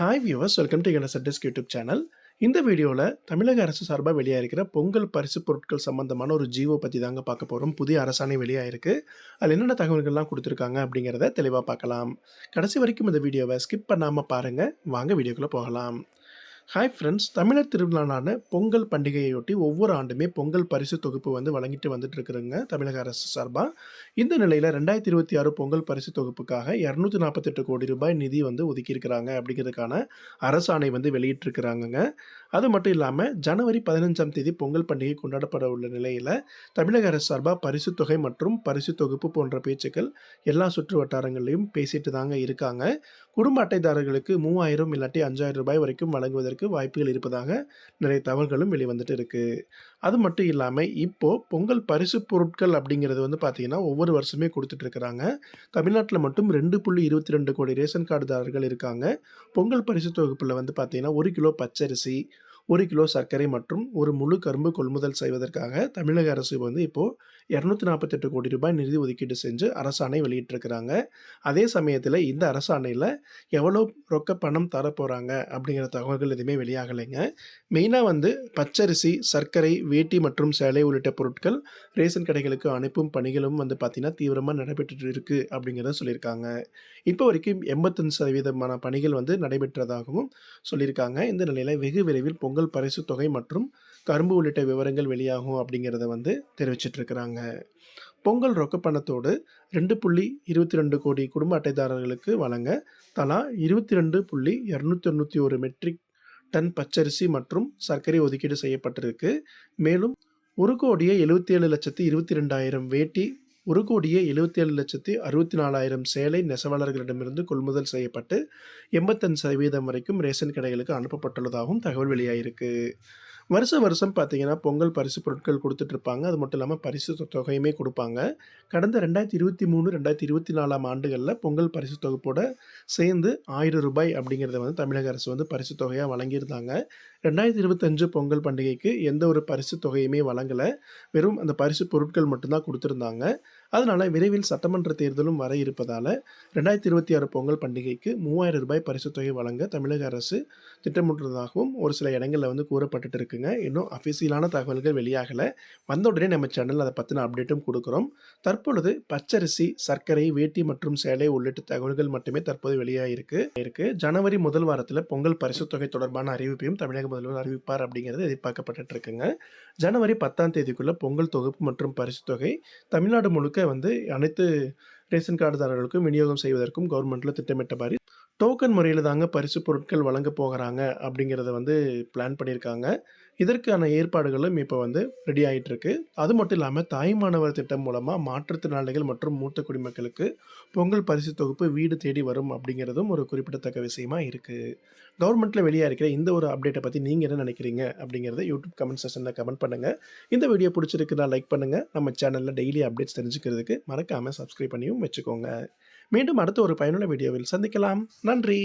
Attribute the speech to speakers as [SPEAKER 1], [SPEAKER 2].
[SPEAKER 1] Hi viewers welcome to NSS YouTube channel இந்த வீடியோவில் தமிழக அரசு சார்பாக வெளியாகிருக்கிற பொங்கல் பரிசு பொருட்கள் சம்பந்தமான ஒரு ஜீவோ பற்றி தாங்க பார்க்க போகிறோம் புதிய அரசாணை வெளியாகிருக்கு அதில் என்னென்ன தகவல்கள்லாம் கொடுத்துருக்காங்க அப்படிங்கிறத தெளிவாக பார்க்கலாம். கடைசி வரைக்கும் இந்த வீடியோவை ஸ்கிப் பண்ணாமல் பாருங்கள் வாங்க வீடியோக்குள்ளே போகலாம். ஹாய் ஃப்ரெண்ட்ஸ் தமிழர் திருவிழானான பொங்கல் பண்டிகையொட்டி ஒவ்வொரு ஆண்டுமே பொங்கல் பரிசு தொகுப்பு வந்து வழங்கிட்டு வந்துட்டு இருக்கிறாங்க தமிழக அரசு சார்பாக இந்த நிலையில் ரெண்டாயிரத்தி இருபத்தி ஆறு பொங்கல் பரிசு தொகுப்புக்காக இரநூத்தி நாற்பத்தெட்டு கோடி ரூபாய் நிதி வந்து ஒதுக்கியிருக்கிறாங்க அப்படிங்கிறதுக்கான அரசாணை வந்து வெளியிட்டிருக்கிறாங்கங்க. அது மட்டும் இல்லாமல் ஜனவரி பதினஞ்சாம் தேதி பொங்கல் பண்டிகை கொண்டாடப்பட உள்ள நிலையில் தமிழக அரசு சார்பாக பரிசு தொகை மற்றும் பரிசு தொகுப்பு போன்ற பேச்சுக்கள் எல்லா சுற்று வட்டாரங்களையும் பேசிட்டு தாங்க இருக்காங்க. குடும்ப அட்டைதாரர்களுக்கு மூவாயிரம் இல்லாட்டி அஞ்சாயிரம் ரூபாய் வரைக்கும் வழங்குவதற்கு வாய்ப்புகள் இருப்பதாக நிறைய தகவல்களும் வெளிவந்துட்டு இருக்குது அது மட்டும் இல்லாமல் இப்போது பொங்கல் பரிசு பொருட்கள் அப்படிங்கிறது வந்து பார்த்தீங்கன்னா ஒவ்வொரு வருஷமே கொடுத்துட்டு இருக்கிறாங்க. தமிழ்நாட்டில் மட்டும் ரெண்டு புள்ளி இருபத்தி ரெண்டு கோடி ரேஷன் கார்டுதாரர்கள் இருக்காங்க. பொங்கல் பரிசு தொகுப்பில் வந்து பார்த்திங்கன்னா ஒரு கிலோ பச்சரிசி ஒரு கிலோ சர்க்கரை மற்றும் ஒரு முழு கரும்பு கொள்முதல் செய்வதற்காக தமிழக அரசு வந்து இப்போது இரநூத்தி நாற்பத்தெட்டு கோடி ரூபாய் நிதி ஒதுக்கீடு செஞ்சு அரசாணை வெளியிட்டிருக்கிறாங்க. அதே சமயத்தில் இந்த அரசாணையில் எவ்வளோ ரொக்க பணம் தரப்போகிறாங்க அப்படிங்கிற தகவல்கள் எதுவுமே வெளியாகலைங்க. மெயினாக வந்து பச்சரிசி சர்க்கரை வேட்டி மற்றும் சேலை உள்ளிட்ட பொருட்கள் ரேஷன் கடைகளுக்கு அனுப்பும் பணிகளும் வந்து பார்த்திங்கன்னா தீவிரமாக நடைபெற்று இருக்குது அப்படிங்கிறத சொல்லியிருக்காங்க. இப்போ வரைக்கும் எண்பத்தஞ்சு சதவீதமான பணிகள் வந்து நடைபெற்றதாகவும் சொல்லியிருக்காங்க. இந்த நிலையில் வெகு விரைவில் பொங்கல் பரிசு தொகை மற்றும் கரும்பு உள்ளிட்ட விவரங்கள் வெளியாகும் அப்படிங்கிறத வந்து தெரிவிச்சிட்ருக்கிறாங்க பொங்கல் ரொக்க பணத்தோடு ரெண்டு புள்ளி இருபத்தி ரெண்டு கோடி குடும்ப அட்டைதாரர்களுக்கு வழங்க தலா இருபத்தி ரெண்டு புள்ளி இரநூத்தி தொண்ணூற்றி ஒரு மெட்ரிக் டன் பச்சரிசி மற்றும் சர்க்கரை ஒதுக்கீடு செய்யப்பட்டிருக்கு. மேலும் ஒரு கோடியே எழுபத்தி ஏழு லட்சத்தி இருபத்தி ரெண்டாயிரம் வேட்டி ஒரு கோடியே எழுபத்தி ஏழு லட்சத்தி அறுபத்தி நாலாயிரம் சேலை நெசவாளர்களிடமிருந்து கொள்முதல் செய்யப்பட்டு எண்பத்தஞ்சு சதவீதம் வரைக்கும் ரேஷன் கடைகளுக்கு அனுப்பப்பட்டுள்ளதாகவும் தகவல் வெளியாகிருக்கு வருஷ வருஷம் பார்த்தீங்கன்னா பொங்கல் பரிசு பொருட்கள் கொடுத்துட்ருப்பாங்க அது மட்டும் இல்லாமல் பரிசு தொ- தொகையுமே கொடுப்பாங்க. கடந்த ரெண்டாயிரத்தி இருபத்தி மூணு ரெண்டாயிரத்தி இருபத்தி நாலாம் ஆண்டுகளில் பொங்கல் பரிசு தொகுப்போட சேர்ந்து ஆயிரம் ரூபாய் அப்படிங்கிறத வந்து தமிழக அரசு வந்து பரிசு தொகையாக வழங்கியிருந்தாங்க. ரெண்டாயிரத்தி இருபத்தஞ்சு பொங்கல் பண்டிகைக்கு எந்த ஒரு பரிசு தொகையுமே வழங்கலை. வெறும் அந்த பரிசு பொருட்கள் மட்டும்தான் கொடுத்துருந்தாங்க. அதனால விரைவில் சட்டமன்ற தேர்தலும் வர இருப்பதால் ரெண்டாயிரத்தி இருபத்தி ஆறு பொங்கல் பண்டிகைக்கு மூவாயிரம் ரூபாய் பரிசுத் தொகை வழங்க தமிழக அரசு திட்டமிட்டுள்ளதாகவும் ஒரு சில இடங்களில் வந்து கூறப்பட்டுட்டு இருக்குங்க. இன்னும் அஃபிஷியலான தகவல்கள் வெளியாகலை. வந்த உடனே நம்ம சேனல் அதை பற்றின அப்டேட்டும் கொடுக்குறோம். தற்பொழுது பச்சரிசி சர்க்கரை வேட்டி மற்றும் சேலை உள்ளிட்ட தகவல்கள் மட்டுமே தற்போது வெளியாகிருக்கு இருக்கு. ஜனவரி முதல் வாரத்தில் பொங்கல் பரிசுத் தொகை தொடர்பான அறிவிப்பையும் தமிழக முதல்வர் அறிவிப்பார் அப்படிங்கிறது எதிர்பார்க்கப்பட்டு இருக்குங்க. ஜனவரி பத்தாம் தேதிக்குள்ள பொங்கல் தொகுப்பு மற்றும் பரிசுத் தொகை தமிழ்நாடு முழுக்க முழுக்க வந்து அனைத்து ரேஷன் கார்டுதாரர்களுக்கும் விநியோகம் செய்வதற்கும் கவர்மெண்ட்டில் திட்டமிட்ட மாதிரி டோக்கன் முறையில் தாங்க பரிசு பொருட்கள் வழங்க போகிறாங்க அப்படிங்கிறத வந்து பிளான் பண்ணியிருக்காங்க இதற்கான ஏற்பாடுகளும் இப்போ வந்து ரெடி ஆகிட்டு இருக்கு அது மட்டும் இல்லாமல் தாய்மானவர் திட்டம் மூலமாக மாற்றுத்திறனாளிகள் மற்றும் மூத்த குடிமக்களுக்கு பொங்கல் பரிசு தொகுப்பு வீடு தேடி வரும் அப்படிங்கிறதும் ஒரு குறிப்பிடத்தக்க விஷயமா இருக்குது கவர்மெண்ட்டில் வெளியாக இருக்கிற இந்த ஒரு அப்டேட்டை பற்றி நீங்கள் என்ன நினைக்கிறீங்க அப்படிங்கிறத யூடியூப் கமெண்ட் செஷனில் கமெண்ட் பண்ணுங்கள் இந்த வீடியோ பிடிச்சிருக்குன்னா லைக் பண்ணுங்கள் நம்ம சேனலில் டெய்லி அப்டேட்ஸ் தெரிஞ்சுக்கிறதுக்கு மறக்காமல் சப்ஸ்கிரைப் பண்ணியும் வச்சுக்கோங்க. மீண்டும் அடுத்த ஒரு பயனுள்ள வீடியோவில் சந்திக்கலாம். நன்றி.